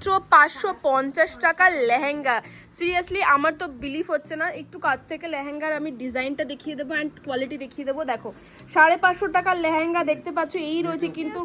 মাত্র পাঁচশো পঞ্চাশ টাকা লেহেঙ্গা। সিরিয়াসলি আমার তো বিলিভ হচ্ছে না। একটু কাছ থেকে লেহেঙ্গার আমি ডিজাইনটা দেখিয়ে দেবো অ্যান্ড কোয়ালিটি দেখিয়ে দেবো। দেখো সাড়ে পাঁচশো টাকার লেহেঙ্গা দেখতে পাচ্ছ এই রয়েছে কিন্তু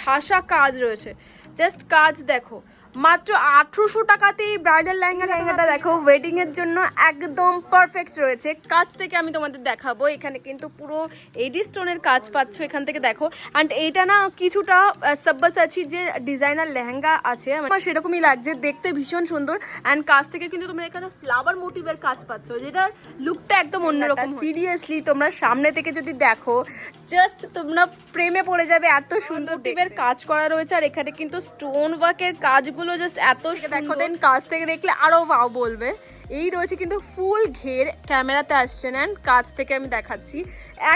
ঠাসা কাজ রয়েছে। জাস্ট কাজ দেখো মাত্র আঠেরোশো টাকাতে এই ব্রাইডাল লেহেঙ্গা লেহেঙ্গাটা দেখো ওয়েডিং এর জন্য একদম পারফেক্ট রয়েছে। কাজ থেকে আমি তোমাদের দেখাবো এখানে কিন্তু পুরো এডি স্টোনের কাজ পাচ্ছ এখান থেকে দেখো। অ্যান্ড এইটা না কিছুটা সাব্বাসাচি যে ডিজাইনার লেহেঙ্গা আছে আমার সেরকমই লাগছে দেখতে ভীষণ সুন্দর। অ্যান্ড কাজ থেকে কিন্তু তোমরা এখানে ফ্লাওয়ার মোটিভের কাজ পাচ্ছ যেটার লুকটা একদম অন্যরকম সিরিয়াসলি তোমরা সামনে থেকে যদি দেখো জাস্ট তোমরা প্রেমে পড়ে যাবে এত সুন্দর মোটিভের কাজ করা রয়েছে আর এখানে কিন্তু স্টোন ওয়ার্কের কাজগুলো জাস্ট এত দেখো দেন কাছ থেকে দেখলে আরও ভাও বলবে। এই রয়েছে কিন্তু ফুল ঘের ক্যামেরাতে আসছে নেন কাজ থেকে আমি দেখাচ্ছি।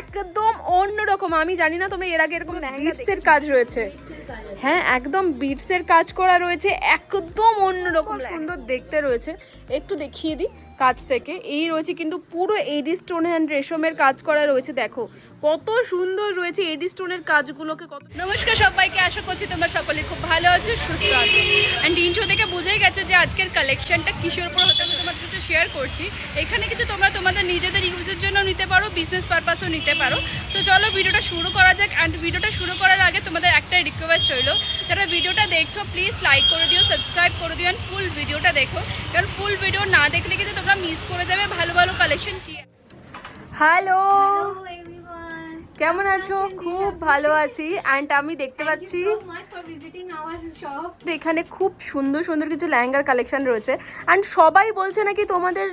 একদম অন্যরকম আমি জানি না তোমরা এর আগে এরকম বিটসের কাজ রয়েছে। হ্যাঁ একদম বিটসের কাজ করা রয়েছে একদম অন্যরকম সুন্দর দেখতে রয়েছে। একটু দেখিয়ে দিই কাজ থেকে। এই রয়েছে কিন্তু পুরো এডি স্টোন হ্যান্ড রেশমের কাজ করা রয়েছে, দেখো। কত সুন্দর রয়েছে এডি স্টোনের কাজগুলোকে, কত নমস্কার সবাইকে, আশা করছি তোমরা সকলে খুব ভালো আছো, সুস্থ আছো। অ্যান্ড ইন্ট্রো থেকে বুঝেই গেছো যে আজকের কালেকশনটা কিসের উপর হতে আমি তোমাদের সাথে শেয়ার করছি। এখানে কিন্তু তোমরা তোমাদের নিজেদের ইউজের জন্য নিতে পারো বিজনেস পারপাসও নিতে পারো। সো চলো ভিডিওটা শুরু করা যাক অ্যান্ড ভিডিওটা শুরু করার আগে তোমাদের একটাই রিকোয়েস্ট রইল, যারা ভিডিওটা দেখছ প্লিজ লাইক করে দিও সাবস্ক্রাইব করে দিও অ্যান্ড ফুল ভিডিওটা দেখো। কারণ ফুল ভিডিও না দেখলে কিন্তু তোমরা মিস করে যাবে ভালো ভালো কালেকশন কি? হ্যালো কেমন আছো? খুব ভালো আছি। অ্যান্ড আমি দেখতে পাচ্ছি. এখানে খুব সুন্দর সুন্দর কিছু লেহেঙ্গার কালেকশন রয়েছে। অ্যান্ড সবাই বলছে নাকি তোমাদের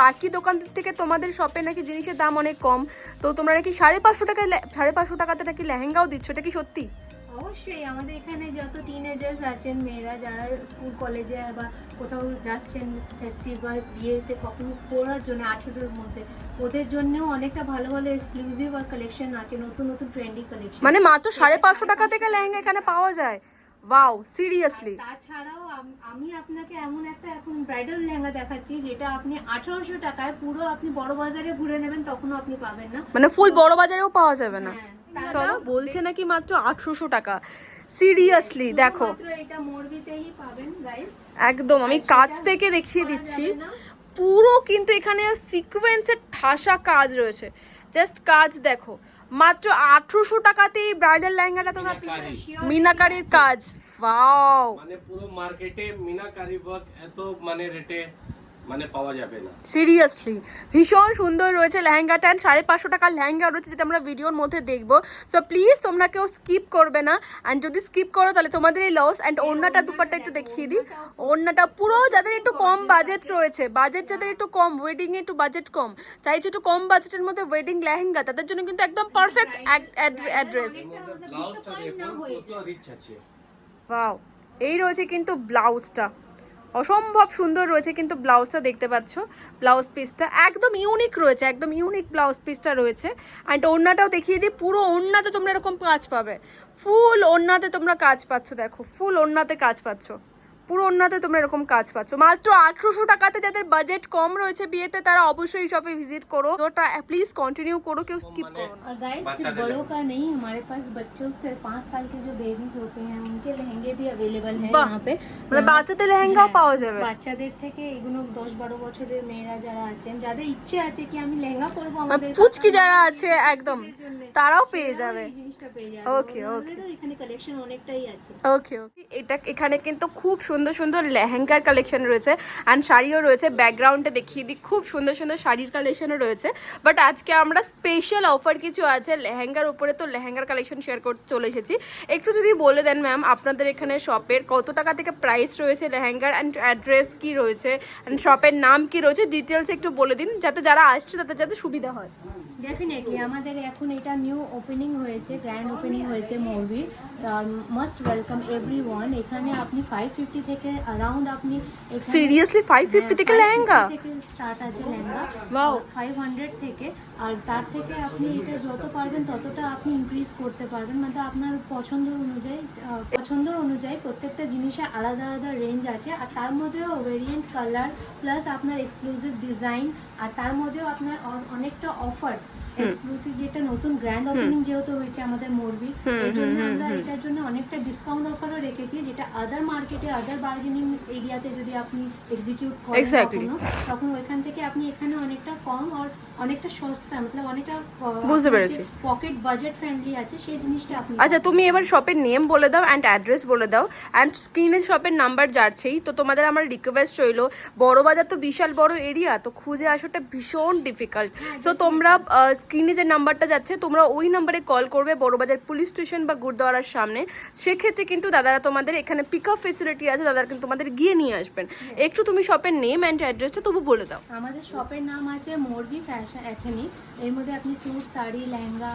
বাকি দোকান থেকে তোমাদের শপে নাকি জিনিসের দাম অনেক কম। তো তোমরা নাকি সাড়ে পাঁচশো টাকায় সাড়ে পাঁচশো টাকাতে নাকি লেহেঙ্গাও দিচ্ছ? এটা কি সত্যি? অবশ্যই আমাদের এখানে যত টিনেজার্স আছেন মেয়েরা যারা স্কুল কলেজে বা কোথাও যাচ্ছেন ফেস্টিভ বা বিয়েতে কখনো পড়ার জন্য আঠেরোর মধ্যে ওদের জন্যও অনেকটা ভালো ভালো এক্সক্লুসিভ আর কালেকশন আছে নতুন নতুন ট্রেন্ডি কালেকশন মানে মাত্র সাড়ে পাঁচশো টাকা থেকে লেহেঙ্গা এখানে পাওয়া যায়? ওয়াও সিরিয়াসলি তাছাড়াও আমি আপনাকে এমন একটা এখন ব্রাইডাল লেহেঙ্গা দেখাচ্ছি যেটা আপনি আঠারোশো টাকায় পুরো আপনি বড় বাজারে ঘুরে নেবেন তখনও আপনি পাবেন না। মানে ফুল বড় বাজারেও পাওয়া যাবে না? হ্যাঁ, চলো বলছে নাকি মাত্র আঠারোশো টাকা। সিরিয়াসলি দেখো। একদম আমি কাছ থেকে দেখিয়ে দিচ্ছি। পুরো কিন্তু এখানে সিকোয়েন্সের ঠাসা কাজ রয়েছে। জাস্ট কাজ দেখো। মাত্র আঠারোশো টাকাতেই ব্রাইডাল লেহেঙ্গাটা তোমরা পেয়ে মিনাকারির কাজ। ওয়াও মানে পুরো মার্কেটে মিনাকারি ওয়ার্ক এত মানে রেটে মানে পাওয়া যাবে না। সিরিয়াসলি ভীষণ সুন্দর রয়েছে লেহেঙ্গাটা and সাড়ে পাঁচশো টাকার লেহেঙ্গা রয়েছে যেটা আমরা ভিডিওর মধ্যে দেখব। সো প্লিজ তোমরা কেউ স্কিপ করবে না। অ্যান্ড যদি স্কিপ করো তাহলে তোমাদের এই লস অ্যান্ড ওড়নাটা দুপাট্টা একটু দেখিয়ে দিই। ওড়নাটা পুরো যাদের একটু কম বাজেট রয়েছে বাজেট যাদের একটু কম ওয়েডিং এ একটু বাজেট কম চাইছে একটু কম বাজেটের মধ্যে ওয়েডিং লেহেঙ্গা তাদের জন্য কিন্তু একদম পারফেক্ট অ্যাড্রেস ব্লাউজটা দেখুন কত রিচ আছে। ওয়াও এই রয়েছে কিন্তু ব্লাউজটা অসম্ভব সুন্দর রয়েছে কিন্তু ব্লাউজটা দেখতে পাচ্ছ। ব্লাউজ পিসটা একদম ইউনিক রয়েছে, একদম ইউনিক ব্লাউজ পিসটা রয়েছে। অ্যান্ড ওড়নাটাও দেখিয়ে দিই, পুরো ওড়নাতে তোমরা এরকম কাজ পাবে। ফুল ওড়নাতে তোমরা কাজ পাচ্ছ, দেখো ফুল ওড়নাতে কাজ পাচ্ছ। পুরো ওড়নাতে তোমরা এরকম কাজ পাচ্ছ মাত্র আঠেরোশো টাকাতে যাদের বাজেট কম রয়েছে বিয়েতে তারা অবশ্যই শপে ভিজিট করো ওটা প্লিজ কন্টিনিউ করো কেউ স্কিপ করো না और गाइस बच्चा सिर्फ दे बड़ों का नहीं हमारे पास बच्चों से पाँच साल के जो बेबीज होते हैं उनके लहंगे भी अवेलेबल है বাহ! यहाँ पे মানে বাচ্চাদের লেহেঙ্গাও হ্যাঁ, পাওয়া যাবে বাচ্চাদের থেকে এগুলো দশ বারো বছরের মেয়েরা যারা আছেন যাদের ইচ্ছে আছে কি আমি লেহেঙ্গা পরবো আমাদের পুচকি কাকা যারা দিদি, আছে একদম পুচকিদের জন্যে, তারাও পেয়ে সেরাও যাবে এই জিনিসটা পেয়ে যাবে Okay, ওদেরও এখানে কালেকশন অনেকটাই আছে ওকে ওকে এটা এখানে কিন্তু খুব সুন্দর সুন্দর সুন্দর লেহেঙ্গার কালেকশন রয়েছে অ্যান্ড শাড়িও রয়েছে ব্যাকগ্রাউন্ডে দেখিয়ে দিই, খুব সুন্দর সুন্দর শাড়ির কালেকশনও রয়েছে। বাট আজকে আমরা স্পেশাল অফার কিছু আছে, লেহেঙ্গার উপরে তো লেহেঙ্গার কালেকশন শেয়ার করতে চলে এসেছি। একটু যদি বলে দেন ম্যাম আপনাদের এখানে শপের কত টাকা থেকে প্রাইস রয়েছে লেহেঙ্গার অ্যান্ড অ্যাড্রেস কি রয়েছে অ্যান্ড শপের নাম কি রয়েছে ডিটেলস একটু বলে দিন, যাতে যারা আসছে তাদের যাতে সুবিধা হয়। ডেফিনেটলি আমাদের এখন এটা নিউ ওপেনিং হয়েছে গ্র্যান্ড ওপেনিং হয়েছে মৌরবির মাস্ট ওয়েলকাম এভরি ওয়ান এখানে আপনি ফাইভ ফিফটি থেকে অ্যারাউন্ড আপনি সিরিয়াসলি ফাইভ ফিফটি থেকে 550 লেহেঙ্গা থেকে স্টার্ট আছে লেহেঙ্গা। ফাইভ হান্ড্রেড থেকে আর তার থেকে আপনি এটা যত পারবেন ততটা আপনি ইনক্রিজ করতে পারবেন। মানে আপনার পছন্দ অনুযায়ী পছন্দ অনুযায়ী প্রত্যেকটা জিনিসের আলাদা আলাদা রেঞ্জ আছে। আর তার মধ্যেও ভেরিয়েন্ট কালার প্লাস আপনার এক্সক্লুসিভ ডিজাইন আর তার মধ্যেও আপনার অনেকটা অফার এক্সক্লুসিভ যেটা নতুন গ্র্যান্ড ওপেনিং যেহেতু হয়েছে আমাদের মোরবি এর জন্য আমরা এটার জন্য অনেকটা ডিসকাউন্ট অফারও রেখেছি যেটা আদার মার্কেটে আদার বার্গেনিং এরিয়াতে যদি আপনি এক্সিকিউট করেন তখন ওইখান থেকে আপনি এখানে অনেকটা কম আর অনেকটা সস্তা মতলব অনেকটা বুঝতে পেরেছি। পকেট বাজেট ফ্রেন্ডলি আছে সেই জিনিসটা আপনি আচ্ছা তুমি এবার শপের নেম বলে দাও অ্যান্ড অ্যাড্রেস বলে দাও অ্যান্ড স্ক্রিনে শপের নাম্বার যাচ্ছেই তো তোমাদের আমার রিকোয়েস্ট রইল বড় বাজার তো বিশাল বড় এরিয়া তো খুঁজে আসাটা ভীষণ ডিফিকাল্ট সো তোমরা স্ক্রিনে যে নাম্বারটা যাচ্ছে তোমরা ওই নাম্বারে কল করবে বড় বাজার পুলিশ স্টেশন বা গুরুদ্বারার সামনে। সেক্ষেত্রে কিন্তু দাদারা তোমাদের এখানে পিক আপ ফেসিলিটি আছে দাদারা কিন্তু তোমাদের গিয়ে নিয়ে আসবেন। একটু তুমি শপের নেম অ্যান্ড অ্যাড্রেসটা তবু বলে দাও। আমাদের শপের নাম আছে মোরবি ফ্যাশন এথেনিক এর মধ্যে আপনি স্যুট শাড়ি লেহেঙ্গা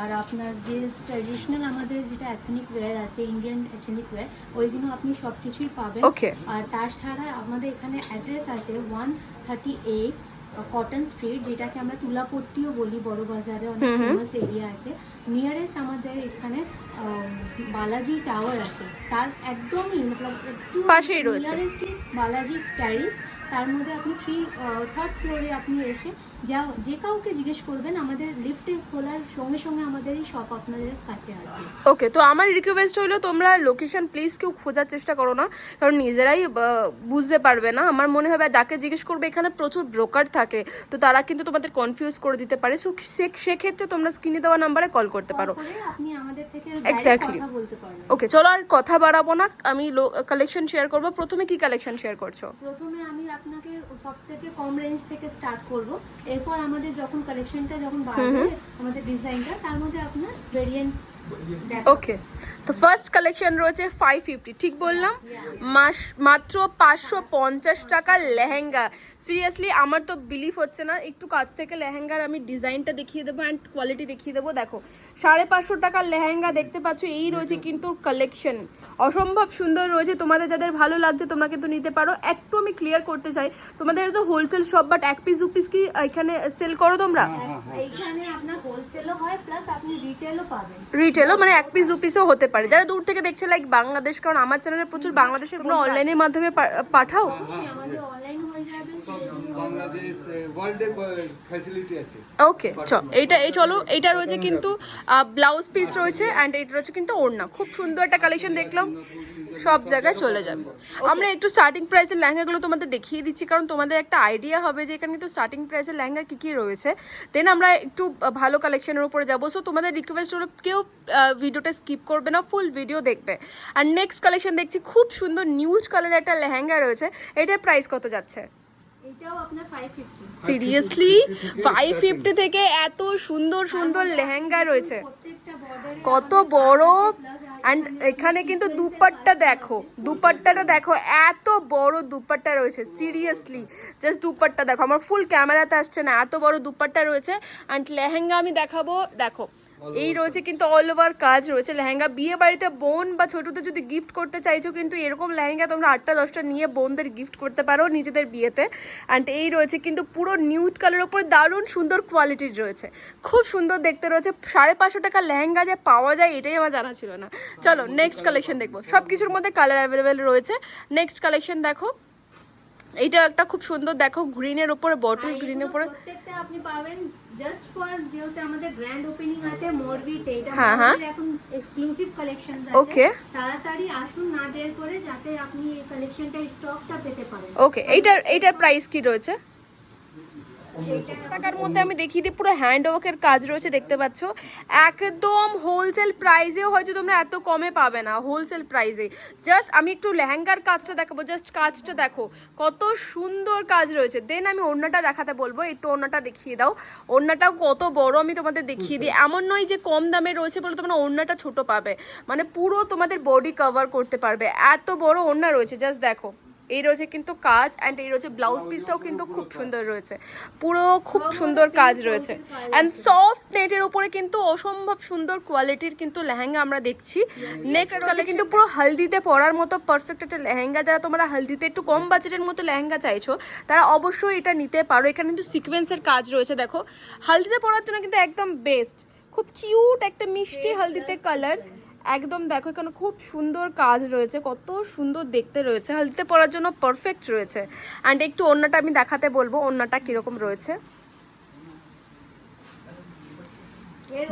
আর আপনার যে ট্র্যাডিশনাল আমাদের যেটা এথেনিক ওয়্যার আছে ইন্ডিয়ান এথেনিক ওয়্যার ওইগুলো আপনি সব কিছুই পাবেন. আর তাছাড়া আমাদের এখানে অ্যাড্রেস আছে one thirty eight cotton street যেটাকে আমরা তুলাপট্টিও বলি বড় বাজারে অনেক ফেমাস এরিয়া আছে। নিয়ারেস্ট আমাদের এখানে বালাজি টাওয়ার আছে। তার একদমই মতলব একটু নিয়ারেস্টই বালাজি প্যারিস তার মধ্যে আপনি থ্রি থার্ড ফ্লোরে আপনি এসে যা যে কাউকে জিজ্ঞেস করবেন আমাদের লিফটে খোলার সঙ্গে সঙ্গে আমাদের এই শপ আপনাদের কাছে আসবে। ওকে তো আমার রিকোয়েস্ট হলো তোমরা লোকেশন প্লিজ কেউ খোঁজার চেষ্টা করো না কারণ নিজেরাই বুঝতে পারবে না। আমার মনে হবে যাকে জিজ্ঞেস করবে এখানে প্রচুর ব্রোকার থাকে তো তারা কিন্তু তোমাদের কনফিউজ করে দিতে পারে। সো সেক্ষেত্রে তোমরা স্ক্রিনে দেওয়া নাম্বারে কল করতে পারো। আপনি আমাদের থেকে পারবেন। ওকে চলো আর কথা বাড়াবো না আমি কালেকশন শেয়ার করব। প্রথমে কি কালেকশন শেয়ার করছ? প্রথমে আমি আপনাকে সব থেকে কম রেঞ্জ থেকে স্টার্ট করব। এরপর আমাদের যখন কালেকশনটা যখন বাড়বে আমাদের ডিজাইনটা তার মধ্যে আপনার ভেরিয়েন্ট ওকে তো ফার্স্ট কালেকশন রয়েছে ফাইভ ফিফটি ঠিক বললাম মাস মাত্র পাঁচশো পঞ্চাশ টাকার লেহেঙ্গা সিরিয়াসলি আমার তো বিলিভ হচ্ছে না একটু কাছ থেকে লেহেঙ্গার আমি ডিজাইনটা দেখিয়ে দেবো অ্যান্ড কোয়ালিটি দেখিয়ে দেবো দেখো সাড়ে পাঁচশো টাকার লেহেঙ্গা দেখতে পাচ্ছ। এই রয়েছে কিন্তু কালেকশন অসম্ভব সুন্দর রয়েছে তোমাদের যাদের ভালো লাগছে তোমরা কিন্তু নিতে পারো। একটু আমি ক্লিয়ার করতে চাই। তোমাদের তো হোলসেল শপ বাট এক পিস দু পিস কি এখানে সেল করো তোমরা? এইখানে আপনার হোলসেলও হয় প্লাস আপনি রিটেলও পাবেন। রিটেলও মানে এক পিস দু পিসও হতে পারে। যারা দূর থেকে দেখছে লাইক বাংলাদেশ কারণ আমার চ্যানেলে প্রচুর বাংলাদেশের তোমরা অনলাইনের মাধ্যমে পাঠাও। আমাদের অনলাইন বাংলাদেশ ওয়ার্ল্ডে ফ্যাসিলিটি আছে। ওকে চ এইটা এই চলো এইটা রয়েছে কিন্তু ব্লাউজ পিস রয়েছে অ্যান্ড এটা রয়েছে কিন্তু ওড়না। খুব সুন্দর একটা কালেকশন দেখলাম সব জায়গায় চলে যাবে। আমরা একটু স্টার্টিং প্রাইসের লেহেঙ্গাগুলো তোমাদের দেখিয়ে দিচ্ছি কারণ তোমাদের একটা আইডিয়া হবে যে এখানে কিন্তু স্টার্টিং প্রাইসের লেহেঙ্গা কী কী রয়েছে। দেন আমরা একটু ভালো কালেকশনের উপরে যাব। সো তোমাদের রিকোয়েস্ট হলো কেউ ভিডিওটা স্কিপ করবে না ফুল ভিডিও দেখবে। আর নেক্সট কালেকশন দেখছি খুব সুন্দর নিউজ কালারের একটা লেহেঙ্গা রয়েছে। এটার প্রাইস কত যাচ্ছে? সিরিয়াসলি ফাইভ ফিফটি থেকে এত সুন্দর সুন্দর লেহেঙ্গা রয়েছে। কত বড়। অ্যান্ড এখানে কিন্তু দুপাট্টা দেখো দুপাট্টাটা দেখো এত বড় দুপাট্টা রয়েছে সিরিয়াসলি জাস্ট দুপাট্টা দেখো আমার ফুল ক্যামেরাতে আসছে না এত বড় দুপাট্টা রয়েছে। অ্যান্ড লেহেঙ্গা আমি দেখাবো দেখো এই রয়েছে কিন্তু অল ওভার কাজ রয়েছে। লেহেঙ্গা। বিয়ে বাড়িতে বোন বা ছোটদের যদি গিফট করতে চাইছো কিন্তু এরকম লেহেঙ্গা তোমরা আটটা দশটা নিয়ে বোনদের গিফট করতে পারো নিজেদের বিয়েতে। অ্যান্ড এই রয়েছে কিন্তু পুরো নিউড কালার ওপর দারুণ সুন্দর কোয়ালিটির রয়েছে। খুব সুন্দর দেখতে রয়েছে। সাড়ে পাঁচশো টাকা লেহেঙ্গা যে পাওয়া যায় এটাই আমার জানা ছিল না। চলো নেক্সট কালেকশন দেখব। সব কিছুর মধ্যে কালার অ্যাভেলেবেল রয়েছে। নেক্সট কালেকশন দেখো। এইটা একটা খুব সুন্দর দেখো গ্রিনের উপরে বটল গ্রিন গ্রিনের উপরে। প্রত্যেকটা আপনি পাবেন জাস্ট ফর যেহেতু আমাদের গ্র্যান্ড ওপেনিং আছে মোরবিতে এটা হ্যাঁ, হ্যাঁ। আমাদের এখন এক্সক্লুসিভ কালেকশন আছে। ওকে তাড়াতাড়ি আসুন না দের করে যাতে আপনি এই কালেকশনটা স্টকটা পেতে পারেন। ওকে এইটার এইটার প্রাইস কি রয়েছে? টাকার মধ্যে আমি দেখিয়ে দিই, পুরো হ্যান্ড ওয়ার্কের কাজ রয়েছে, দেখতে পাচ্ছ। একদম হোলসেল প্রাইসেও হয়তো তোমরা এত কমে পাবে না হোলসেল প্রাইসে জাস্ট আমি একটু লেহেঙ্গার কাজটা দেখাবো জাস্ট কাজটা দেখো। কত সুন্দর কাজ রয়েছে। দেন আমি ওড়নাটা দেখাতে বলব, একটু ওড়নাটা দেখিয়ে দাও। ওড়নাটাও কত বড়, আমি তোমাদের দেখিয়ে দিই। এমন নয় যে কম দামে রয়েছে বলে তোমরা ওড়নাটা ছোট পাবে। মানে পুরো তোমাদের বডি কভার করতে পারবে। এত বড় ওড়না রয়েছে জাস্ট দেখো। এই রয়েছে কিন্তু কাজ অ্যান্ড এই রয়েছে ব্লাউজ পিসটাও কিন্তু খুব সুন্দর রয়েছে। পুরো খুব সুন্দর কাজ রয়েছে। অ্যান্ড সফট নেটের উপরে কিন্তু অসম্ভব সুন্দর কোয়ালিটির কিন্তু লেহেঙ্গা আমরা দেখছি। নেক্সট কালে কিন্তু পুরো হলদিতে পরার মতো পারফেক্ট একটা লেহেঙ্গা। যারা তোমরা হলদিতে একটু কম বাজেটের মতো লেহেঙ্গা চাইছো, তারা অবশ্যই এটা নিতে পারো। এখানে কিন্তু সিকোয়েন্সের কাজ রয়েছে, দেখো। হলদিতে পরার জন্য কিন্তু একদম বেস্ট খুব কিউট একটা মিষ্টি হলদিতে কালার একদম দেখো এখানে খুব সুন্দর কাজ রয়েছে কত সুন্দর দেখতে রয়েছে হালতে পরার জন্য পারফেক্ট রয়েছে অ্যান্ড একটু অন্যটা আমি দেখাতে বলব অন্যটা কীরকম রয়েছে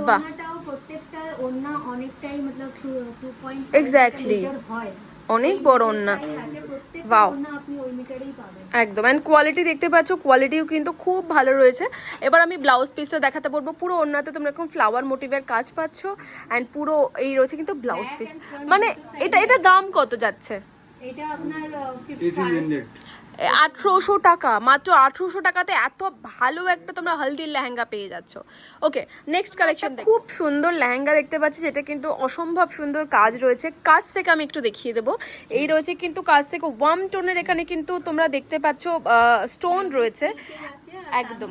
বাহ। প্রত্যেকটার ওড়না অনেকটাই মতলব 2.5 Exactly. মিটার হয় অনেক বড় মিটারেই পাবেন একদম। অ্যান্ড কোয়ালিটি দেখতে পাচ্ছ কোয়ালিটিও কিন্তু খুব ভালো রয়েছে। এবার আমি ব্লাউজ পিসটা দেখাতে পারব পুরো ওড়নাতে তোমরা এরকম ফ্লাওয়ার মোটিভের কাজ পাচ্ছ। অ্যান্ড পুরো এই রয়েছে কিন্তু ব্লাউজ পিস মানে এটা এটা দাম কত যাচ্ছে? এটা আপনার. আঠেরোশো টাকা মাত্র আঠেরোশো টাকাতে এত ভালো একটা তোমরা হলদির লেহেঙ্গা পেয়ে যাচ্ছ। ওকে নেক্সট কালেকশন খুব সুন্দর লেহেঙ্গা দেখতে পাচ্ছি যেটা কিন্তু অসম্ভব সুন্দর কাজ রয়েছে। কাজ থেকে আমি একটু দেখিয়ে দেবো। এই রয়েছে কিন্তু কাজ থেকে ওয়াম টোনের এখানে কিন্তু তোমরা দেখতে পাচ্ছ স্টোন রয়েছে। একদম।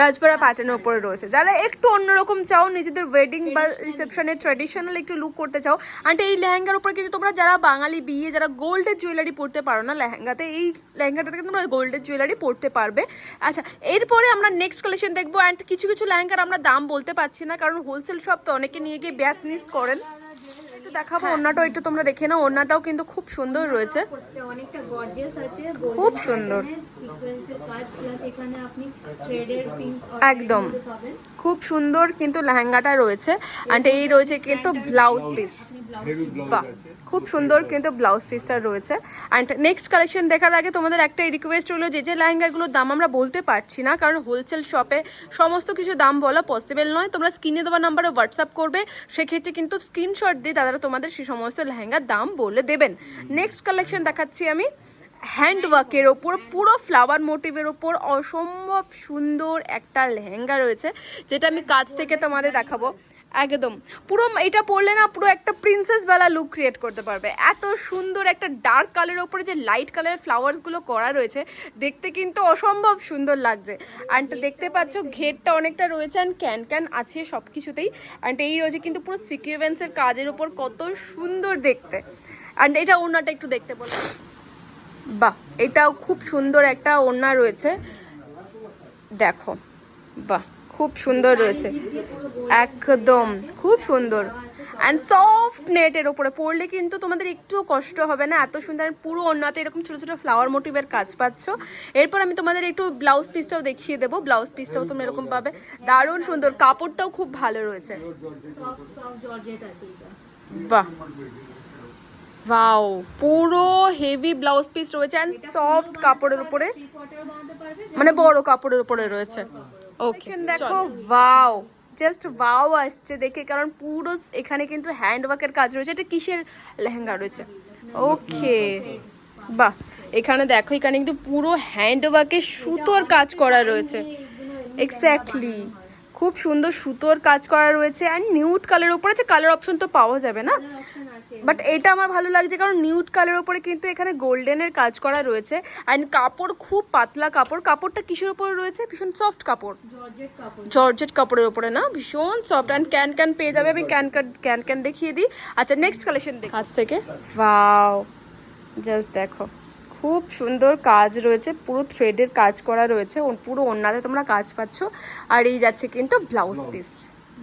রাজপাড়া প্যাটার্নের উপরে রয়েছে। যারা একটু অন্যরকম চাও নিজেদের ওয়েডিং বা রিসেপশনে ট্র্যাডিশনাল একটু লুক করতে চাও আন্টি এই লেহেঙ্গার উপরে কিন্তু তোমরা যারা বাঙালি বিয়ে যারা গোল্ডের জুয়েলারি পরতে পারো না লেহেঙ্গাতে এই লেহেঙ্গাটাতে কিন্তু তোমরা গোল্ডের জুয়েলারি পরতে পারবে। আচ্ছা এরপরে আমরা নেক্সট কালেকশন দেখব। অ্যান্ড কিছু কিছু লেহেঙ্গার আমরা দাম বলতে পারছি না কারণ হোলসেল শপ তো অনেকে নিয়ে গিয়ে ব্যাস ব্যাসনিস করেন। একটু দেখাবো ওনাটাও একটু তোমরা দেখে নাও ওনাটাও কিন্তু খুব সুন্দর রয়েছে অনেকটা গর্জিয়াস আছে খুব সুন্দর। সিকোয়েন্সের কাজ প্লাস এখানে আপনি থ্রেডের পিঙ্ক একদম। পাবেন খুব সুন্দর কিন্তু লেহেঙ্গাটা রয়েছে। অ্যান্ড এই রয়েছে কিন্তু ব্লাউজ পিস বাহ খুব সুন্দর কিন্তু ব্লাউজ পিসটা রয়েছে। অ্যান্ড নেক্সট কালেকশন দেখার আগে তোমাদের একটা রিকোয়েস্ট হলো যে যে লেহেঙ্গাগুলোর দাম আমরা বলতে পারছি না কারণ হোলসেল শপে সমস্ত কিছু দাম বলা পসিবল নয়। তোমরা স্ক্রিনে দেওয়া নাম্বারে হোয়াটসঅ্যাপ করবে সেক্ষেত্রে কিন্তু স্ক্রিনশট দিয়ে দাদারা তোমাদের সেই সমস্ত লেহেঙ্গার দাম বলে দেবেন। নেক্সট কালেকশন দেখাচ্ছি আমি। হ্যান্ড ওয়ার্কের ওপর, পুরো ফ্লাওয়ার মোটিভের ওপর অসম্ভব সুন্দর একটা লেহেঙ্গা রয়েছে, যেটা আমি কাছ থেকে তোমাদের দেখাবো। একদম, পুরো এটা পরলে না পুরো একটা প্রিন্সেস বেলা লুক ক্রিয়েট করতে পারবে। এত সুন্দর একটা ডার্ক কালারের ওপরে যে লাইট কালারের ফ্লাওয়ার্সগুলো করা রয়েছে, দেখতে কিন্তু অসম্ভব সুন্দর লাগছে। অ্যান্ড দেখতে পাচ্ছ ঘেরটা অনেকটা রয়েছে অ্যান্ড ক্যান ক্যান আছে সব কিছুতেই অ্যান্ড এই রয়েছে কিন্তু পুরো সিকিউভেন্সের কাজের ওপর কত সুন্দর দেখতে। অ্যান্ড এটা ওনাটা একটু দেখতে বলো। বাহ এটাও খুব সুন্দর একটা ওড়না রয়েছে। দেখো বাহ খুব সুন্দর রয়েছে। একদম খুব সুন্দর। অ্যান্ড সফট নেটের ওপরে পড়লে কিন্তু তোমাদের একটুও কষ্ট হবে না? এত সুন্দর পুরো অন্যতে এরকম ছোটো ছোটো ফ্লাওয়ার মোটিভের কাজ পাচ্ছ। এরপর আমি তোমাদের একটু ব্লাউজ পিসটাও দেখিয়ে দেবো। ব্লাউজ পিসটাও তোমরা এরকম পাবে। দারুণ সুন্দর কাপড়টাও খুব ভালো রয়েছে। বাহ। ওয়াও পুরো হেভি ব্লাউজ পিস রয়েছে অ্যান্ড সফট কাপড়ের উপরে। মানে বড় কাপড়ের উপরে রয়েছে। ওকে দেখো ওয়াও জাস্ট ওয়াও আসছে দেখে কারণ পুরো এখানে কিন্তু হ্যান্ড ওয়ার্কের কাজ রয়েছে। এটা কিসের লেহেঙ্গা রয়েছে? ওকে বাহ এখানে দেখো এখানে কিন্তু পুরো হ্যান্ড ওয়ার্কের সুতোর কাজ করা রয়েছে। এক্স্যাক্টলি খুব সুন্দর সুতোর কাজ করা রয়েছে অ্যান্ড নিউড কালার উপরে যে কালার অপশন তো পাওয়া যাবে না। আছে বাট এটা আমার ভালো লাগছে কারণ নিউড কালার ওপরে কিন্তু এখানে গোল্ডেনের কাজ করা রয়েছে। অ্যান্ড কাপড় খুব পাতলা কাপড়। কাপড়টা কিসের উপরে রয়েছে? ভীষণ সফট কাপড়। জর্জেট কাপড়ের উপরে না? ভীষণ সফট অ্যান্ড ক্যান ক্যান পেয়ে যাবে। আমি ক্যান ক্যান ক্যান ক্যান দেখিয়ে দিই। আচ্ছা নেক্সট কালেকশন দেখ। কাজ থেকে? ওয়াও জাস্ট দেখো। খুব সুন্দর কাজ রয়েছে। পুরো থ্রেডের কাজ করা রয়েছে। পুরো ওনাতে তোমরা কাজ পাচ্ছ। আর এই যাচ্ছে কিন্তু ব্লাউজ পিস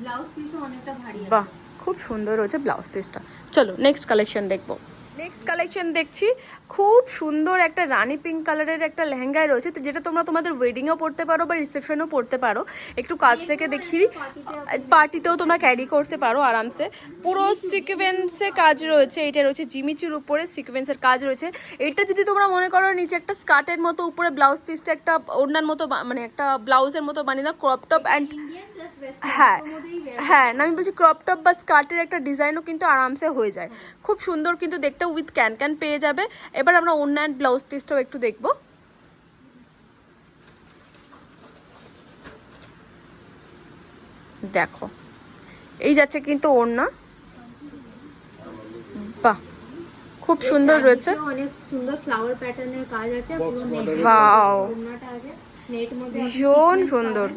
ব্লাউজ পিসও অনেকটা ভারী বাহ! খুব সুন্দর রয়েছে ব্লাউজ পিসটা চলো নেক্সট কালেকশন দেখব। নেক্সট কালেকশন দেখছি খুব সুন্দর একটা রানি পিঙ্ক কালারের একটা লেহেঙ্গায় রয়েছে তো যেটা তোমরা তোমাদের ওয়েডিংও পড়তে পারো বা রিসেপশনও পড়তে পারো। একটু কাছ থেকে দেখি পার্টিতেও তোমরা ক্যারি করতে পারো আরামসে। পুরো সিকোয়েন্সে কাজ রয়েছে এটা রয়েছে জিমিচুর উপরে সিকোয়েন্সের কাজ রয়েছে। এটা যদি তোমরা মনে করো নিচে একটা স্কার্টের মতো উপরে ব্লাউজ পিসটা একটা ওড়নার মতো বা- মানে একটা ব্লাউজের মতো বানিয়ে দাও ক্রপ টপ অ্যান্ড হ্যাঁ মধ্যেই হ্যাঁ না। আমি বলছি ক্রপ টপ বা স্কার্টের একটা ডিজাইনও কিন্তু আরামসে হয়ে যায়। খুব সুন্দর কিন্তু দেখতে উইথ ক্যান ক্যান পেয়ে যাবে। এবার আমরা অন্য অ্যান্ড ব্লাউজ পিসটাও একটু দেখব। দেখো এই যাচ্ছে কিন্তু ওড়না। বাহ খুব সুন্দর রয়েছে। অনেক সুন্দর ফ্লাওয়ার প্যাটার্নের কাজ আছে পুরো নেট ওড়নাটা আছে। নেট মধ্যে ভীষণ সুন্দর।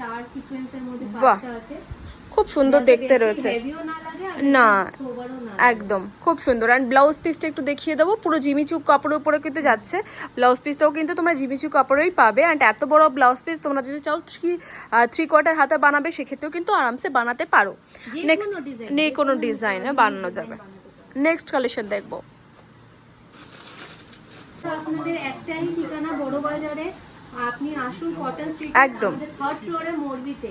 স্টার সিকোয়েন্সের মধ্যে বাহ। আছে। খুব সুন্দর দেখতে রয়েছে। না একদম খুব সুন্দর। অ্যান্ড ব্লাউজ পিসটা একটু দেখিয়ে দেবো। পুরো জিমিচুক কাপড়ের উপরে কিন্তু যাচ্ছে। ব্লাউজ পিসটাও কিন্তু তোমরা জিমিচুক কাপড়েই পাবে। অ্যান্ড এত বড় ব্লাউজ পিস তোমরা যদি চাও থ্রি থ্রি কোয়ার্টার হাতে বানাবে সেক্ষেত্রেও কিন্তু আরামসে বানাতে পারো। নেক্সট নেই কোনো কোনো ডিজাইনে বানানো যাবে। নেক্সট কালেকশন দেখব। আপনাদের একটাই ঠিকানা বড় বাজারে আপনি আসুন কটন স্ট্রিট একদম। থার্ড ফ্লোরে মোরবিতে।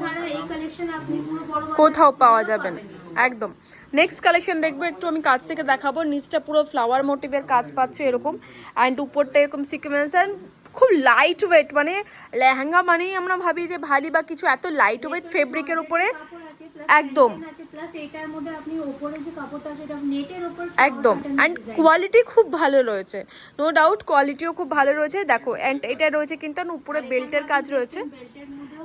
ছাড়া এই কালেকশন আপনি পুরো বড় কোথাও পাওয়া যাবে না। একদম। নেক্সট কালেকশন দেখব একটু আমি কাছ থেকে দেখাবো। নিচটা পুরো ফ্লাওয়ার মোটিভের কাজ পাচ্ছ এরকম। অ্যান্ড উপরটা এরকম সিকোয়েন্স অ্যান্ড খুব লাইট ওয়েট মানে লেহেঙ্গা মানেই আমরা ভাবি যে ভারী বা কিছু এত লাইট ওয়েট ফেব্রিকের উপরে। একদম। একদম। অ্যান্ড কোয়ালিটি খুব ভালো রয়েছে। নো ডাউট কোয়ালিটিও খুব ভালো রয়েছে। দেখো অ্যান্ড এটা রয়েছে কিন্তু উপরে বেল্টের কাজ রয়েছে।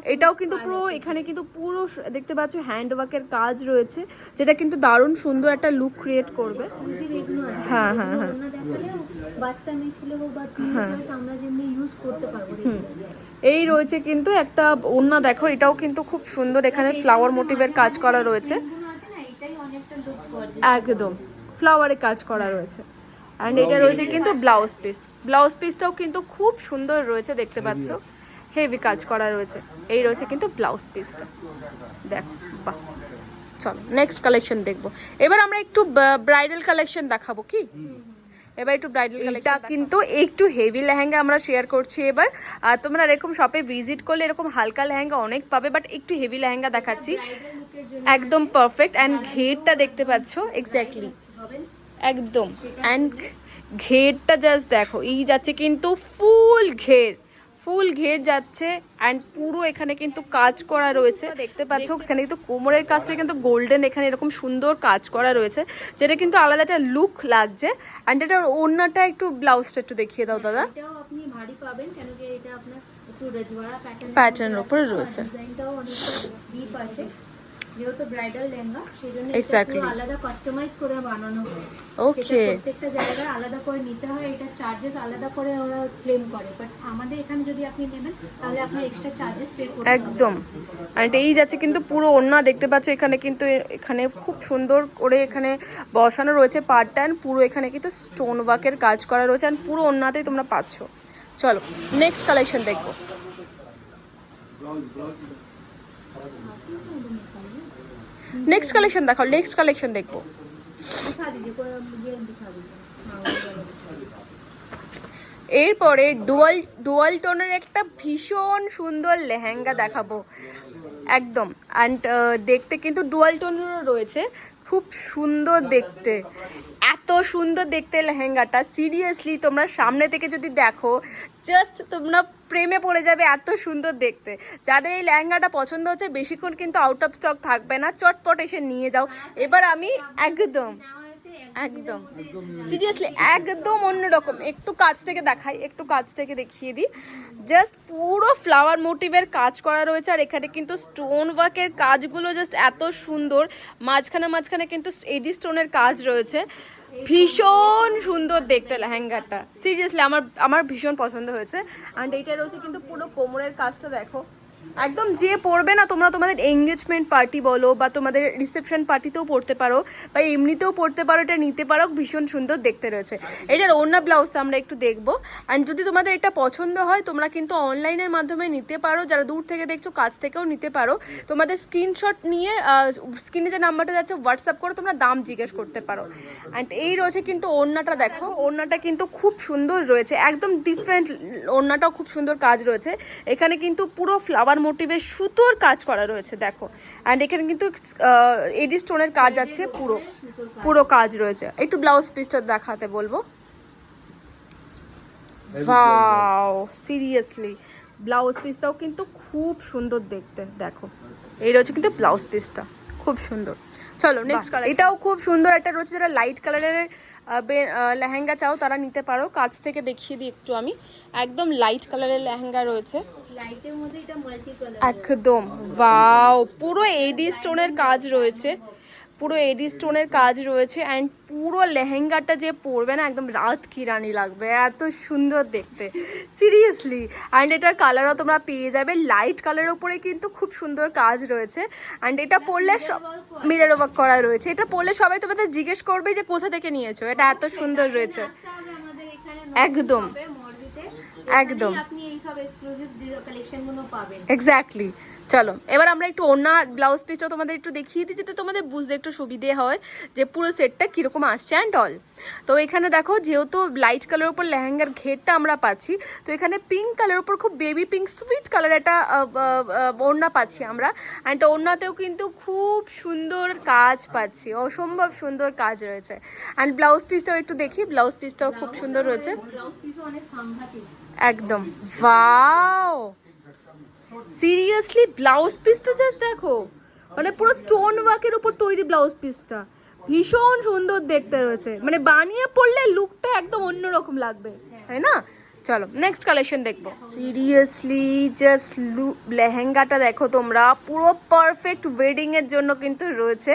এটাও কিন্তু পুরো এখানে কিন্তু পুরো দেখতে পাচ্ছ হ্যান্ড ওয়ার্কের কাজ রয়েছে যেটা কিন্তু দারুণ সুন্দর একটা লুক ক্রিয়েট করবে। হ্যাঁ, হ্যাঁ, হ্যাঁ। বাচ্চা মেয়ে ছেলে বা আমরা যেমনি ইউজ করতে পারব এই রয়েছে কিন্তু একটা ওড়না দেখো এটাও কিন্তু খুব সুন্দর। এখানে ফ্লাওয়ার মোটিভের কাজ করা রয়েছে। একদম। ফ্লাওয়ারে কাজ করা রয়েছে। অ্যান্ড এটা রয়েছে কিন্তু ব্লাউজ পিস ব্লাউজ পিসটাও কিন্তু খুব সুন্দর রয়েছে দেখতে পাচ্ছ। হেভি কাজ করা রয়েছে। এই রয়েছে কিন্তু ব্লাউজ পিসটা দেখ বাহ। চলো নেক্সট কালেকশন দেখব। এবার আমরা একটু ব্রাইডাল কালেকশন দেখাবো কি? এবার একটু ব্রাইডাল এটা কিন্তু একটু হেভি লেহেঙ্গা আমরা শেয়ার করছি এবার। আর তোমরা এরকম শপে ভিজিট করলে এরকম হালকা লেহেঙ্গা অনেক পাবে বাট একটু হেভি লেহেঙ্গা দেখাচ্ছি। একদম পারফেক্ট অ্যান্ড ঘেরটা দেখতে পাচ্ছ? এক্স্যাক্টলি একদম। অ্যান্ড ঘেরটা জাস্ট দেখো এই যাচ্ছে কিন্তু ফুল ঘের। ফুল ঘের যাচ্ছে অ্যান্ড পুরো এখানে কিন্তু কাজ করা রয়েছে। দেখতে পাচ্ছ এখানে কিন্তু কোমরের কাজটা কিন্তু গোল্ডেন এখানে এরকম সুন্দর কাজ করা রয়েছে যেটা কিন্তু আলাদা একটা লুক লাগছে। অ্যান্ড এটার অন্যটা একটু ব্লাউজটা একটু দেখিয়ে দাও দাদা। আপনি ভারী পাবেন কেন কি এটা আপনার প্যাটার্নের উপরে রয়েছে। ডিপ আছে। যেহেতু ব্রাইডাল লেহেঙ্গা সেই জন্য Exactly. এটা পুরো আলাদা কাস্টমাইজ করে বানানো হয়। ওকে প্রত্যেকটা জায়গায় আলাদা করে নিতে হয় এটা চার্জেস আলাদা করে ওরা ক্লেম করে। বাট আমাদের এখানে যদি আপনি নেবেন তাহলে আপনার এক্সট্রা চার্জেস পে করতে হবে একদম। অ্যান্ড এই যাচ্ছে কিন্তু পুরো ওড়না দেখতে পাচ্ছ এখানে কিন্তু এখানে খুব সুন্দর করে এখানে বসানো রয়েছে পার্ট টাইম পুরো এখানে কিন্তু স্টোন ওয়ার্কের কাজ করা রয়েছে অ্যান্ড পুরো ওড়নাতেই তোমরা পাচ্ছ। চলো নেক্সট কালেকশন দেখব। নেক্সট কালেকশন দেখাও নেক্সট কালেকশন দেখবো दिखा दीजिए कोई ये दिखा दीजिए हाँ वो वाला दिखा दीजिए। এরপরে ডুয়াল ডুয়াল টোনের একটা ভীষণ সুন্দর লেহেঙ্গা দেখাবো একদম অ্যান্ড দেখতে কিন্তু ডুয়াল টোনেরও রয়েছে খুব সুন্দর দেখতে এত সুন্দর দেখতে লেহেঙ্গাটা সিরিয়াসলি তোমরা সামনে থেকে যদি দেখো জাস্ট তোমরা প্রেমে পড়ে যাবে এত সুন্দর দেখতে। যাদের এই লেহেঙ্গাটা পছন্দ হচ্ছে, বেশিক্ষণ কিন্তু আউট অফ স্টক থাকবে না। চটপট এসে নিয়ে যাও। এবার আমি একদম একদম সিরিয়াসলি একদম অন্যরকম। একটু কাছ থেকে দেখাই, একটু কাছ থেকে দেখিয়ে দিই। জাস্ট পুরো ফ্লাওয়ার মোটিভের কাজ করা রয়েছে, আর এখানে কিন্তু স্টোন ওয়ার্কের কাজগুলো জাস্ট এত সুন্দর। মাঝখানে মাঝখানে কিন্তু এডি স্টোনের কাজ রয়েছে। ভীষণ সুন্দর দেখতে লেহেঙ্গাটা সিরিয়াসলি আমার আমার ভীষণ পছন্দ হয়েছে। অ্যান্ড এইটা রয়েছে কিন্তু পুরো কোমরের কাজটা, দেখো। একদম যে পড়বে না, তোমরা তোমাদের এঙ্গেজমেন্ট পার্টি বলো বা তোমাদের রিসেপশন পার্টিতেও পড়তে পারো বা এমনিতেও পড়তে পারো, এটা নিতে পারো, ভীষণ সুন্দর দেখতে রয়েছে। এটার অন্য ব্লাউজ আমরা একটু দেখব। অ্যান্ড যদি তোমাদের এটা পছন্দ হয়, তোমরা কিন্তু অনলাইনের মাধ্যমে নিতে পারো। যারা দূর থেকে দেখছ, কাছ থেকেও নিতে পারো। তোমাদের স্ক্রিনশট নিয়ে স্ক্রিনে যে নাম্বারটা যাচ্ছে হোয়াটসঅ্যাপ করে তোমরা দাম জিজ্ঞেস করতে পারো। অ্যান্ড এই রয়েছে কিন্তু ওড়নাটা দেখো। ওড়নাটা কিন্তু খুব সুন্দর রয়েছে। একদম ডিফারেন্ট ওড়নাটাও খুব সুন্দর কাজ রয়েছে। এখানে কিন্তু পুরো ফ্লাওয়ার মোটিভের সুতোর কাজ করা রয়েছে দেখো। অ্যান্ড এখানে কিন্তু এডি স্টোনের কাজ আছে পুরো পুরো কাজ রয়েছে। একটু ব্লাউজ পিসটা দেখাতে বলব। ওয়াও সিরিয়াসলি ব্লাউজ পিসটাও কিন্তু খুব সুন্দর দেখতে দেখো। এই রয়েছে কিন্তু ব্লাউজ পিসটা খুব সুন্দর। চলো নেক্সট কালার এটাও খুব সুন্দর একটা রয়েছে যারা লাইট কালারের লেহেঙ্গা চাও তারা নিতে পারো। কাছ থেকে দেখিয়ে দিই একটু আমি। একদম লাইট কালারের লেহেঙ্গা রয়েছে। একদম। ওয়াও পুরো এডি স্টোনের কাজ রয়েছে। পুরো এডি স্টোনের কাজ রয়েছে অ্যান্ড পুরো লেহেঙ্গাটা যে পরবে না একদম রাত কি রানী লাগবে। এত সুন্দর দেখতে। সিরিয়াসলি অ্যান্ড এটার কালারও তোমরা পেয়ে যাবে। লাইট কালারের উপরে কিন্তু খুব সুন্দর কাজ রয়েছে। অ্যান্ড এটা পরলে মিরের ওয়ার্ক করা। রয়েছে। এটা পরলে সবাই তোমাদের জিজ্ঞেস করবে যে কোথা থেকে নিয়েছো? এটা এত সুন্দর রয়েছে। একদম। একদম। আপনি এই সব এক্সক্লুসিভ কালেকশনগুলো পাবেন এক্স্যাক্টলি চলো এবার আমরা একটু ওনা ব্লাউজ পিসটা তোমাদের একটু দেখিয়ে দিচ্ছি যাতে তোমাদের বুঝতে একটু সুবিধে হয় যে পুরো সেটটা কীরকম আসছে অ্যান্ড অল তো এখানে দেখো যেহেতু লাইট কালারের উপর লেহেঙ্গার ঘেরটা আমরা পাচ্ছি তো এখানে পিঙ্ক কালারের উপর খুব বেবি পিঙ্ক সুইট কালার একটা ওড়না পাচ্ছি আমরা। অ্যান্ড ওড়নাতেও কিন্তু খুব সুন্দর কাজ পাচ্ছি অসম্ভব সুন্দর কাজ রয়েছে। অ্যান্ড ব্লাউজ পিসটাও একটু দেখি ব্লাউজ পিসটাও খুব সুন্দর রয়েছে। একদম। ওয়াও সিরিয়াসলি ব্লাউজ পিসটা জাস্ট দেখো। মানে পুরো স্টোন ওয়ার্কের উপর তৈরি ব্লাউজ পিসটা ভীষণ সুন্দর দেখতে রয়েছে। মানে বানিয়ে পড়লে লুকটা একদম অন্যরকম লাগবে। তাই না? চলো নেক্সট কালেকশন দেখব। সিরিয়াসলি জাস্ট লু লেহেঙ্গাটা দেখো তোমরা। পুরো পারফেক্ট ওয়েডিং এর জন্য কিন্তু রয়েছে।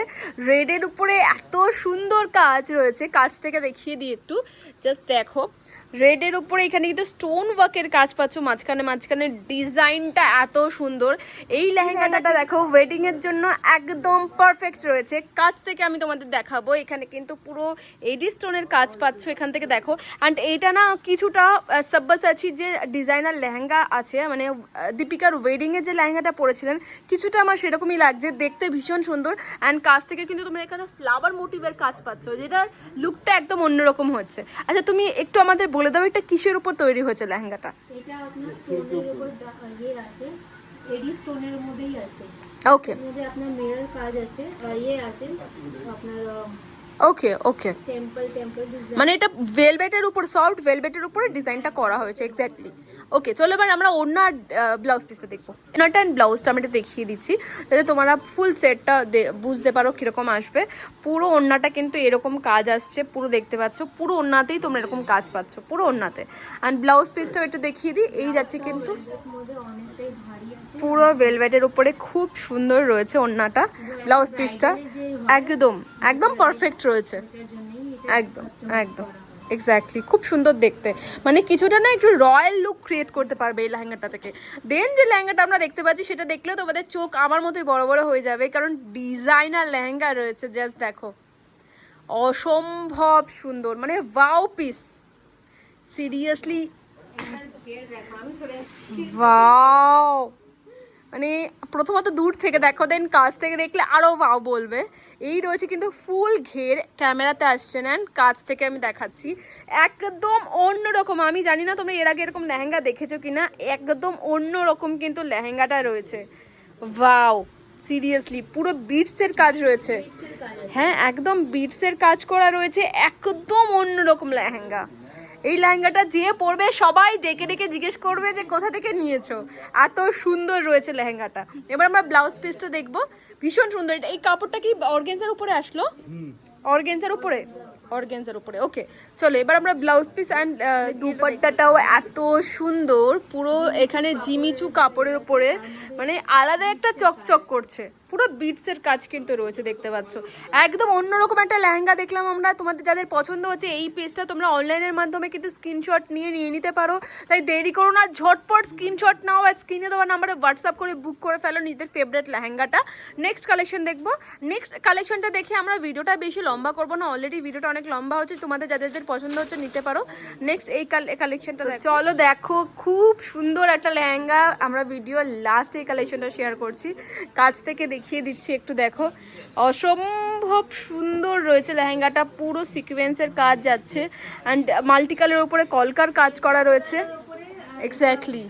রেডের উপরে এত সুন্দর কাজ রয়েছে। কাজ থেকে দেখিয়ে দিই একটু। জাস্ট দেখো। রেডের উপরে এখানে কিন্তু স্টোন ওয়ার্কের কাজ পাচ্ছ। মাঝখানে মাঝখানে ডিজাইনটা এত সুন্দর। এই লেহেঙ্গাটা দেখো ওয়েডিং এর জন্য একদম পারফেক্ট রয়েছে। কাজ থেকে আমি তোমাদের দেখাবো। এখানে কিন্তু পুরো এডি স্টোনের কাজ পাচ্ছ এখান থেকে দেখো। অ্যান্ড এইটা না কিছুটা সব্বাসাচি যে ডিজাইনার লেহেঙ্গা আছে মানে দীপিকার ওয়েডিং এর যে লেহেঙ্গাটা পরেছিলেন কিছুটা আমার সেরকমই লাগছে। দেখতে ভীষণ সুন্দর। অ্যান্ড কাজ থেকে কিন্তু তোমরা এখানে ফ্লাওয়ার মোটিভের কাজ পাচ্ছ যেটার লুকটা একদম অন্যরকম হচ্ছে। আচ্ছা তুমি একটু আমাদের বলে দাও এটা কিসের উপর তৈরি হয়েছে লেহেঙ্গাটা? এটা আপনার স্টোনের উপর ইয়ে আছে এডি স্টোনের মধ্যেই আছে। ওকে মধ্যে আপনার মিরর কাজ আছে ইয়ে আছে আপনার ওকে ওকে মানে এটা ভেলভেটের উপর সফট ভেলভেটের উপরে ডিজাইনটা করা হয়েছে এক্স্যাক্টলি ওকে চলো এবার আমরা অন্য ব্লাউজ পিসটা দেখব। ওনাটা অ্যান্ড ব্লাউজটা আমি একটু দেখিয়ে দিচ্ছি, যাতে তোমরা ফুল সেটটা বুঝতে পারো কীরকম আসবে। পুরো ওড়নাটা কিন্তু এরকম কাজ আসছে, পুরো দেখতে পাচ্ছ, পুরো ওড়নাতেই তোমরা এরকম কাজ পাচ্ছ, পুরো ওড়নাতে। অ্যান্ড ব্লাউজ পিসটাও একটু দেখিয়ে দিই, এই যাচ্ছে কিন্তু পুরো ভেলভেটের উপরে খুব সুন্দর রয়েছে ওড়নাটা ব্লাউজ পিসটা একদম একদম পারফেক্ট রয়েছে। এটা একদম একদম। এক্স্যাক্টলি খুব সুন্দর দেখতে। মানে কিছুটা না একটু রয়্যাল লুক ক্রিয়েট করতে পারবে এই লেহেঙ্গাটা থেকে। দেন যে লেহেঙ্গাটা আমরা দেখতে পাচ্ছি, সেটা দেখলেও তোমাদের চোখ আমার মতোই বড় বড় হয়ে যাবে, কারণ ডিজাইনার লেহেঙ্গা রয়েছে জাস্ট দেখো। অসম্ভব সুন্দর মানে ওয়াও পিস সিরিয়াসলি ওয়াও মানে প্রথমত দূর থেকে দেখো দেন কাছ থেকে দেখলে আরও ওয়াও বলবে। এই রয়েছে কিন্তু ফুল ঘের ক্যামেরাতে আসছে, নেন, কাছ থেকে আমি দেখাচ্ছি। একদম অন্যরকম, আমি জানি না তোমরা এর আগে এরকম লেহেঙ্গা দেখেছ কি না একদম অন্যরকম কিন্তু লেহেঙ্গাটা রয়েছে। ওয়াও, সিরিয়াসলি, পুরো বিটসের কাজ রয়েছে। হ্যাঁ একদম বিটসের কাজ করা রয়েছে, একদম অন্যরকম লেহেঙ্গা। এই লেহেঙ্গাটা যে পরবে, সবাই ডেকে ডেকে জিজ্ঞেস করবে যে কোথা থেকে নিয়েছো। এত সুন্দর রয়েছে লেহেঙ্গাটা। এবার আমরা ব্লাউজ পিসটা দেখব। ভীষণ সুন্দর, এই কাপড়টা কি অর্গেন্সার উপরে আসলো? অর্গেন্সার উপরে? অর্গেন্সার উপরে ওকে চলো, এবার আমরা ব্লাউজ পিস অ্যান্ড দুপাট্টাটাও এত সুন্দর, পুরো এখানে জিমিচু কাপড়ের উপরে মানে আলাদা একটা চকচক করছে। পুরো বিটসের কাজ কিন্তু রয়েছে দেখতে পাচ্ছ। একদম অন্যরকম একটা লেহেঙ্গা দেখলাম আমরা। তোমাদের যাদের পছন্দ হচ্ছে এই পেজটা তোমরা অনলাইনের মাধ্যমে কিন্তু স্ক্রিনশট নিয়ে নিয়ে নিতে পারো। তাই দেরি করো না ঝটপট স্ক্রিনশট নাও আর স্ক্রিনে দেওয়া নাম্বারে হোয়াটসঅ্যাপ করে বুক করে ফেলো নিজেদের ফেভারিট লেহেঙ্গাটা। নেক্সট কালেকশন দেখব। নেক্সট কালেকশনটা দেখে আমরা ভিডিওটা বেশি লম্বা করব না। অলরেডি ভিডিওটা অনেক লম্বা হচ্ছে তোমাদের যাদের পছন্দ হচ্ছে নিতে পারো। নেক্সট এই কালেকশনটা চলো দেখো খুব সুন্দর একটা লেহেঙ্গা আমরা ভিডিও লাস্ট এই কালেকশনটা শেয়ার করছি। কাছ থেকে দেখিয়ে দিচ্ছি একটু দেখো। অসম্ভব সুন্দর রয়েছে লেহেঙ্গাটা পুরো সিকোয়েন্সের কাজ যাচ্ছে। অ্যান্ড মাল্টি কালারের উপরে কলকার কাজ করা রয়েছে। এক্স্যাক্টলি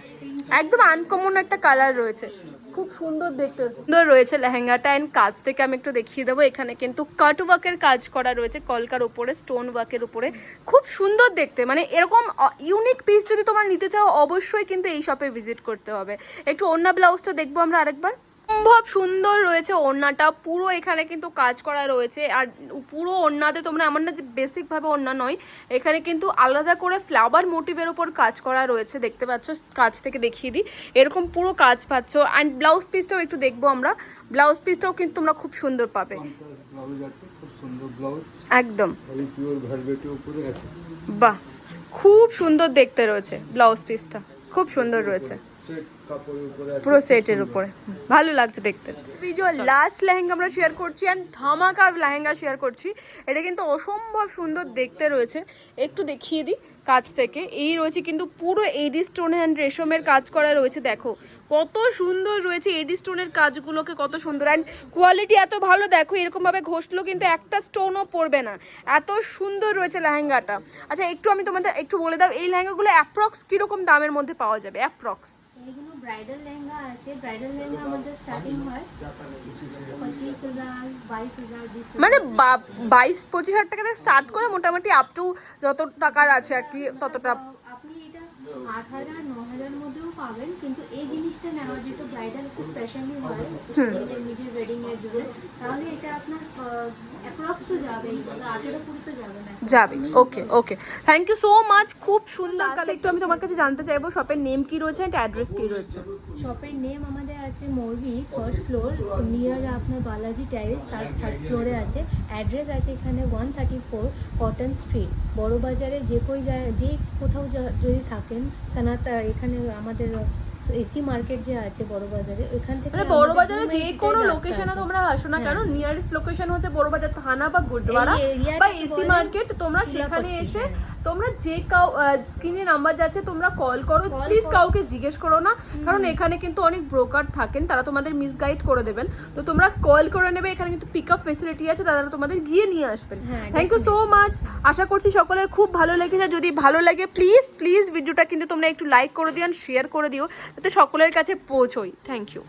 একদম আনকমন একটা কালার রয়েছে। খুব সুন্দর দেখতে। সুন্দর রয়েছে লেহেঙ্গাটা। অ্যান্ড কাজ থেকে আমি একটু দেখিয়ে দেবো এখানে কিন্তু কাট ওয়ার্কের কাজ করা রয়েছে কলকার উপরে স্টোন ওয়ার্কের উপরে। খুব সুন্দর দেখতে মানে এরকম ইউনিক পিস যদি তোমরা নিতে চাও অবশ্যই কিন্তু এই শপে ভিজিট করতে হবে। একটু অন্য ব্লাউজটা দেখব আমরা আরেকবার। সম্ভব সুন্দর রয়েছে ওড়নাটা। পুরো এখানে কিন্তু কাজ করা রয়েছে। আর পুরো ওড়নাতে তোমরা এমন না যে বেসিকভাবে ওড়না নয়। এখানে কিন্তু আলাদা করে ফ্লাওয়ার মোটিভের ওপর কাজ করা রয়েছে। দেখতে পাচ্ছ? কাজ থেকে দেখিয়ে দিই। এরকম পুরো কাজ পাচ্ছ। অ্যান্ড ব্লাউজ পিসটাও একটু দেখব আমরা। ব্লাউজ পিসটাও কিন্তু তোমরা খুব সুন্দর পাবে। একদম। বাহ! খুব সুন্দর দেখতে রয়েছে ব্লাউজ পিসটা খুব সুন্দর রয়েছে। পুরো সেটের উপরে। ভালো লাগছে দেখতে। ভিডিও লাস্ট লেহেঙ্গা আমরা শেয়ার করছি অ্যান্ড ধামাকা লেহেঙ্গা শেয়ার করছি। এটা কিন্তু অসম্ভব সুন্দর দেখতে রয়েছে। একটু দেখিয়ে দিই কাছ থেকে। এই রয়েছে কিন্তু পুরো এডি স্টোন অ্যান্ড রেশমের কাজ করা রয়েছে, দেখো। কত সুন্দর রয়েছে এডি স্টোনের কাজগুলোকে, কত সুন্দর। অ্যান্ড কোয়ালিটি এত ভালো, দেখো, এরকমভাবে ঘষলেও কিন্তু একটা স্টোনও পড়বে না। এত সুন্দর রয়েছে লেহেঙ্গাটা। আচ্ছা একটু আমি তোমাদের, একটু বলে দাও, এই লেহেঙ্গাগুলো অ্যাপ্রক্স কীরকম দামের মধ্যে পাওয়া যাবে? অ্যাপ্রক্স ব্রাইডাল লেহেঙ্গা আছে। ব্রাইডাল লেহেঙ্গা আমাদের স্টার্টিং হয় পঁচিশ হাজার। বাইশ হাজার। মানে বাইশ পঁচিশ হাজার টাকা থেকে স্টার্ট করে মোটামুটি আপ টু যত টাকার আছে আর কি ততটা। আপনি এটা আট হাজার ন হাজার মধ্যেও পাবেন কিন্তু এই জিনিসটা নেওয়া যেহেতু ব্রাইডাল একটু স্পেশালি হয় নিজের ওয়েডিং এর জন্য তাহলে এটা আপনার অ্যাপ্রক্স তো যাবেই আঠেরো কুড়ি তো যাবে না যাবে okay okay thank you so much খুব সুন্দর কালে আমি তোমার কাছে জানতে চাইব শপের নেম কি রয়েছে অ্যান্ড অ্যাড্রেস কি রয়েছে? শপের নেম আমাদের আছে মৌরি থার্ড ফ্লোর নিয়ার আপনার বালাজি ট্যারিস তার থার্ড ফ্লোরে আছে। অ্যাড্রেস আছে এখানে one thirty four cotton street বড় বাজারে যে কই যায় যে কোথাও যা- যদি থাকেন সানাত এখানে আমাদের এসি মার্কেট যে আছে বড় বাজারে ওখান থেকে মানে বড় বাজারে যে কোনো লোকেশনে তোমরা আসো না কেন হ্যাঁ। নিয়ারেস্ট লোকেশন হচ্ছে বড় বাজার থানা বা গুরুদ্বারা বা এসি মার্কেট তোমরা সেখানে এসে হ্যাঁ। তোমরা যে কাউ স্ক্রিনে নাম্বার যাচ্ছে তোমরা কল করো। প্লিজ কাউকে জিজ্ঞেস করো না কারণ এখানে কিন্তু অনেক ব্রোকার থাকেন তারা তোমাদের মিসগাইড করে দেবেন। তো তোমরা কল করে নেবে এখানে কিন্তু পিক আপ ফেসিলিটি আছে তারা তোমাদের গিয়ে নিয়ে আসবেন। থ্যাংক ইউ সো মাচ আশা করছি সকলের খুব ভালো লেগেছে। যদি ভালো লাগে প্লিজ প্লিজ ভিডিওটা কিন্তু তোমরা একটু লাইক করে দিও শেয়ার করে দিও যাতে সকলের কাছে পৌঁছোই। Thank you